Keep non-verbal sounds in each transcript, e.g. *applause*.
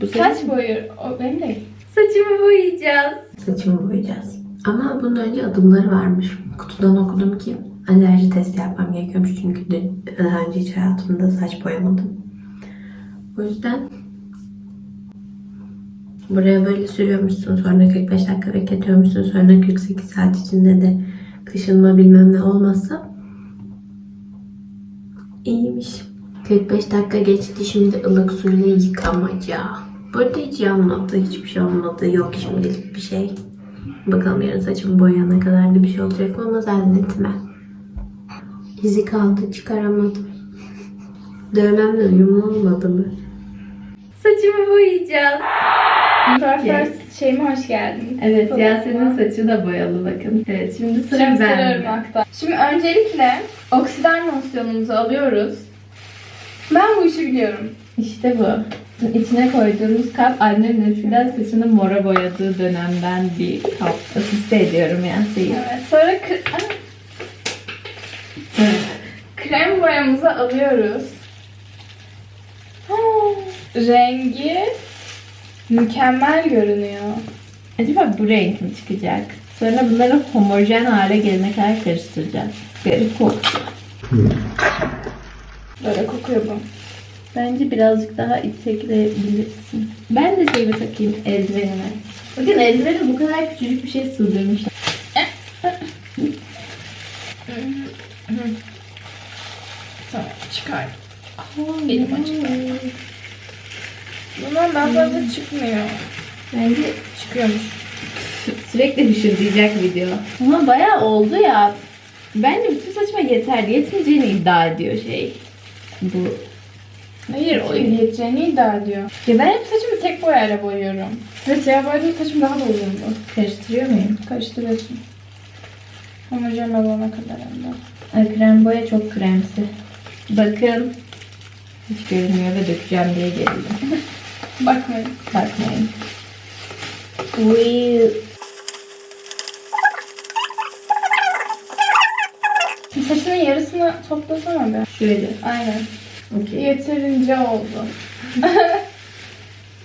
Bu Saç boyu. O benim değil. Saçımı boyayacağız. Saçımı boyayacağız. Ama bunun önce adımları varmış. Kutudan okudum ki alerji testi yapmam gerekiyormuş. Çünkü dün daha önce hiç hayatımda saç boyamadım. O yüzden buraya böyle sürüyormuşsun. Sonra 45 dakika bekletiyormuşsun. Sonra 48 saat içinde de kaşınma bilmem ne olmazsa iyiymiş. 45 dakika geçti. Şimdi ılık suyla yıkamaca. Burada hiç yanmadı. Hiçbir şey olmadı. Yok şimdilik bir şey. Bakalım yarın saçımı boyayana kadar da bir şey olacak mı ama zannetme. İzi kaldı çıkaramadım. *laughs* Dövmemle uyumlu olmadı mı? Saçımı boyayacağız. Kuaför şeyime hoş geldiniz. Evet Yasemin'in saçı da boyalı bakın. Evet şimdi sıra Şimdi. Irmak'ta. Şimdi öncelikle oksidan losyonumuzu alıyoruz. Ben bu işi biliyorum. İşte bu. İçine koyduğumuz kap annemin eskiden saçını mora boyadığı dönemden bir kap. Asiste ediyorum Yasemin. Evet. Sonra krem boyamızı alıyoruz. Ha, Rengi mükemmel görünüyor. Acaba bu renk mi çıkacak? Sonra bunları homojen hale gelene kadar karıştıracağız. Garip koktu. Böyle kokuyor bu. Bence birazcık daha itekleyebilirsin. Ben de şeyimi takayım eldivenime. Bakın eldiveni bu kadar küçücük bir şey sığdırmışlar. Tamam çıkar. Elim acıdı. Bundan daha fazla çıkmıyor. Bence Çıkıyormuş. sürekli hışırdayacak video. Ama bayağı oldu ya. Bence bütün saçma yeter. Yetmeyeceğini iddia ediyor şey. Bu. Hayır o yeteceğini iddia ediyor. Ya ben hep saçımı tek boyayla boyuyorum. Ve siyah boyadığım saçım daha da uzundu. Karıştırıyor muyum? Karıştırıyorsun. Homojen olana kadar hem de. Ay, krem boya çok kremsi. Bakın. Hiç görünmüyor ve dökeceğim diye gerildim. *laughs* Bakmayın. Bakmayın. Uy. Saçının yarısını toplasana be. Şöyle. Aynen. Okey. Yeterince oldu. *laughs*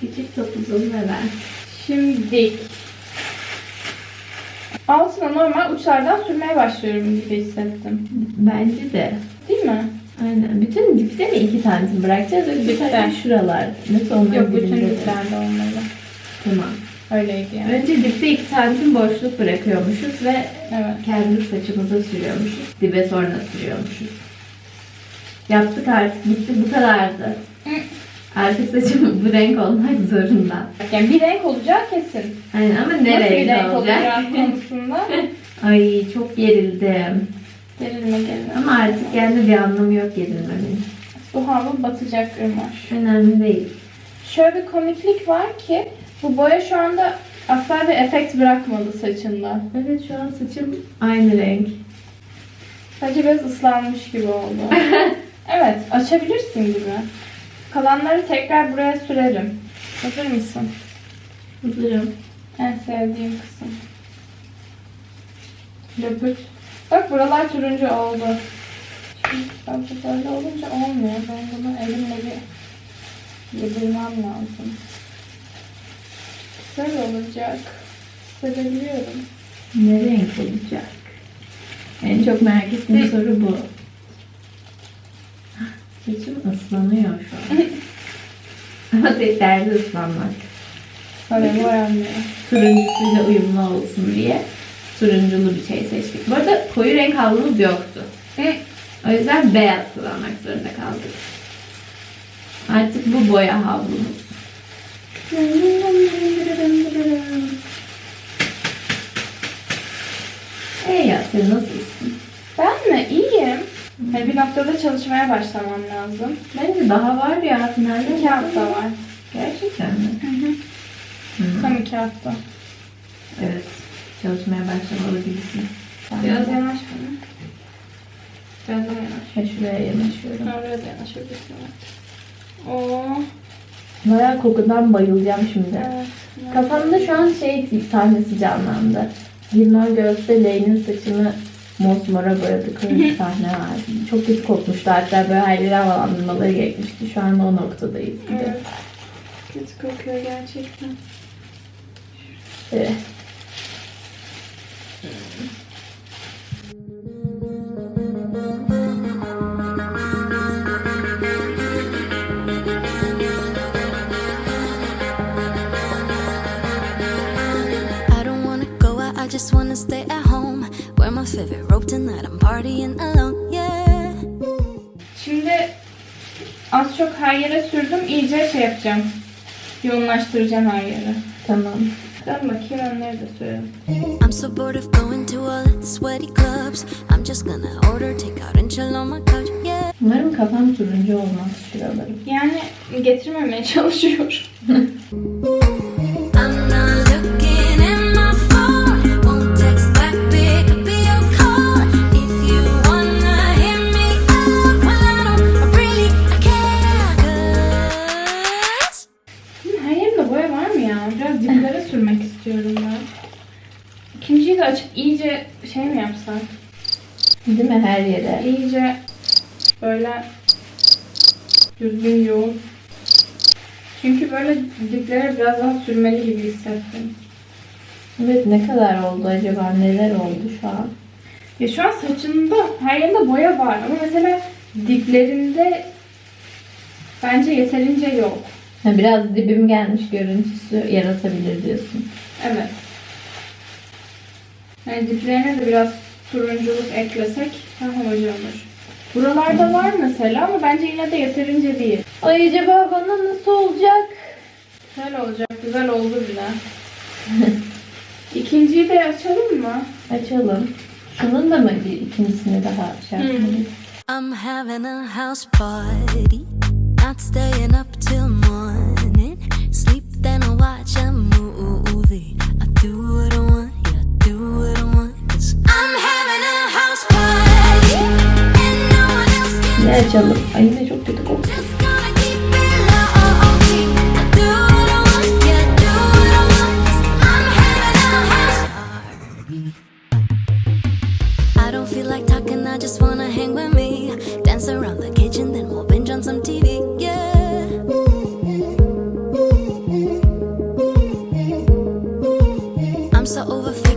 Küçük topuzum ve ben. Şimdi altına normal uçlardan sürmeye başlıyorum gibi hissettim. Bence de. Değil mi? Aynen. Bütün dipte mi 2 santim bırakacağız? Yoksa Dipte. sadece şuralar. Nasıl onların Yok bütün diplerde olmalı. Tamam. Öyleydi yani. Önce dipte 2 santim boşluk bırakıyormuşuz ve Evet. kendi saçımıza sürüyormuşuz. Dibe sonra sürüyormuşuz. Yaptık artık. Bitti. Bu kadardı. Artık saçım *laughs* bu renk olmak zorunda. Yani bir renk olacağı kesin. Aynen ama ne Nasıl bir renk, olacak? *laughs* konusunda Ay çok gerildim. gerilme gerilme. Ama artık yani bir anlamı yok gerilmemin. Bu havlu batacak ırmaş. Önemli değil. Şöyle bir komiklik var ki bu boya şu anda asla bir efekt bırakmadı saçında. Evet şu an saçım aynı renk. Sadece biraz ıslanmış gibi oldu. *laughs* evet açabilirsin gibi. Kalanları tekrar buraya sürerim. Hazır mısın? Hazırım. En sevdiğim kısım. Löpüt. Bak buralar turuncu oldu. Şimdi bence böyle olunca olmuyor. Ben bunu elimle bir yedirmem lazım. Güzel olacak. Sevebiliyorum. Ne renk olacak? En çok merak ettiğim soru bu. Saçım ıslanıyor şu an. Ama tek derdi ıslanmak. Böyle boyanmıyor. Turuncusuyla uyumlu olsun diye turunculu bir şey seçtik. Bu arada koyu renk havlumuz yoktu. Hı. O yüzden beyaz kullanmak zorunda kaldık. Artık bu boya havlumuz. Ey ya sen nasılsın? Ben mi? İyiyim. Hani bir noktada çalışmaya başlamam lazım. Bence daha var ya finalde. İki hafta var. Gerçekten mi? Hı. Tam iki hafta. Evet. Çalışmaya başlamalı gibisin. Biraz yanaş bana. Biraz daha yanaş. Ha, şuraya yanaşıyorum. Oraya da yanaşabilirsin. Oo. Bayağı kokudan bayılacağım şimdi. Evet. Kafamda şu an şey sahnesi canlandı. Gilmore Girls'te Lane'in saçını mosmora boyadıkları bir sahne vardı. Çok kötü kokmuştu hatta böyle her yeri havalandırmaları gerekmişti. Şu anda o noktadayız gibi. Evet. Kötü kokuyor gerçekten. Evet. I az çok her yere sürdüm. İyice şey yapacağım. Yoğunlaştıracağım her yere. Tamam. Ben bakayım da sürelim. I'm so bored of going to all the sweaty clubs. I'm just gonna order takeout and chill on my couch, yeah. Umarım kafam turuncu olmaz şuralarım. Yani getirmemeye *laughs* çalışıyorum. *laughs* böyle düzgün yoğun. Çünkü böyle diplere biraz daha sürmeli gibi hissettim. Evet ne kadar oldu acaba? Neler oldu şu an? Ya şu an saçında her yerinde boya var ama mesela diplerinde bence yeterince yok. Ha, biraz dibim gelmiş görüntüsü yaratabilir diyorsun. Evet. Yani diplerine de biraz turunculuk eklesek daha hoş olur. Buralarda var mesela ama bence yine de yeterince değil. Ay acaba bana nasıl olacak? Güzel olacak, güzel oldu bile. *laughs* İkinciyi de açalım mı? Açalım. Şunun da mı bir ikincisini daha şey yapmalıyız? I'm having a house party, not staying up till morning. Sleep then I watch a yeah, do what I want. Cause I'm having a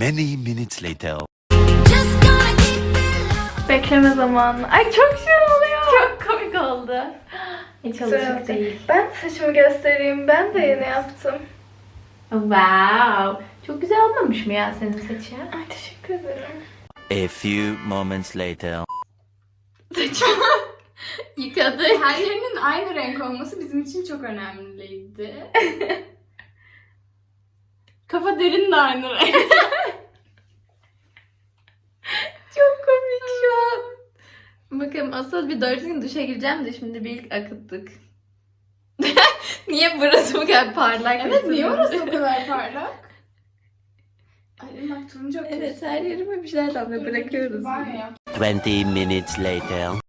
Many, minutes later. Bekleme zamanı. Ay çok şey oluyor. Çok komik oldu. Hiç alışık değil. Ben saçımı göstereyim. Ben de yeni yaptım. Wow. Çok güzel olmamış mı ya senin saçın? Ay teşekkür ederim. A few moments later. Saçımı *laughs* Yıkadık. her yerinin aynı renk olması bizim için çok önemliydi. *laughs* Kafa derin de aynı renk. *laughs* Çok komik şu an. Bakın asıl bir doğru düzgün duşa gireceğim de şimdi bir ilk akıttık. *laughs* niye burası bu kadar parlak? evet niye orası o kadar *laughs* parlak? Ay bak turuncu akıyorsun. Evet her yerime bir şeyler damla bırakıyoruz. Var ya. 20 minutes later. *laughs*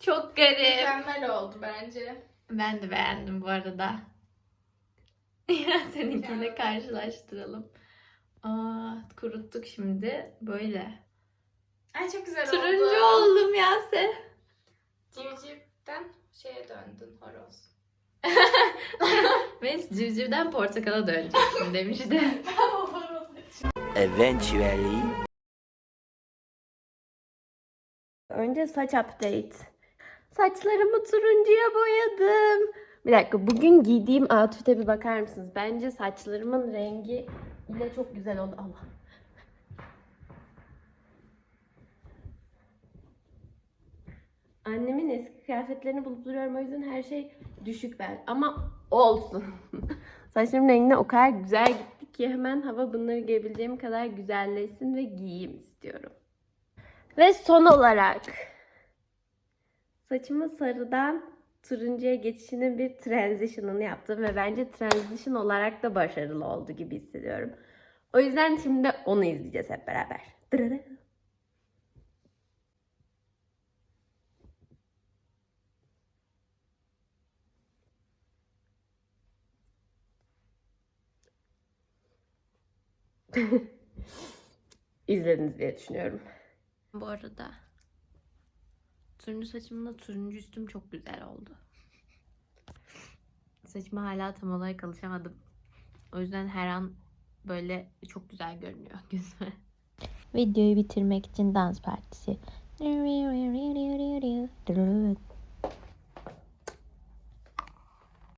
Çok garip. Mükemmel oldu bence. Ben de beğendim bu arada. Seninkiyle karşılaştıralım. Aa, kuruttuk şimdi. Böyle. Ay çok güzel Turuncu oldum Yase. Civcivden şeye döndün horoz. *laughs* Ve civcivden portakala döneceksin demişti. *laughs* Eventually. Önce saç update. Saçlarımı turuncuya boyadım. Bir dakika bugün giydiğim outfit'e bir bakar mısınız? Bence saçlarımın rengi ile çok güzel oldu. Allah. Annemin eski kıyafetlerini bulup duruyorum o yüzden her şey düşük ben. Ama olsun. *laughs* Saçlarımın rengine o kadar güzel gitti ki hemen hava bunları giyebileceğim kadar güzelleşsin ve giyeyim istiyorum. Ve son olarak saçımı sarıdan turuncuya geçişinin bir transition'ını yaptım ve bence transition olarak da başarılı oldu gibi hissediyorum. O yüzden şimdi onu izleyeceğiz hep beraber. Dırırı. *laughs* İzlediniz diye düşünüyorum. Bu arada turuncu saçımla turuncu üstüm çok güzel oldu. Saçıma hala tam olarak alışamadım. O yüzden her an böyle çok güzel görünüyor *laughs* gözüme. Videoyu bitirmek için dans partisi.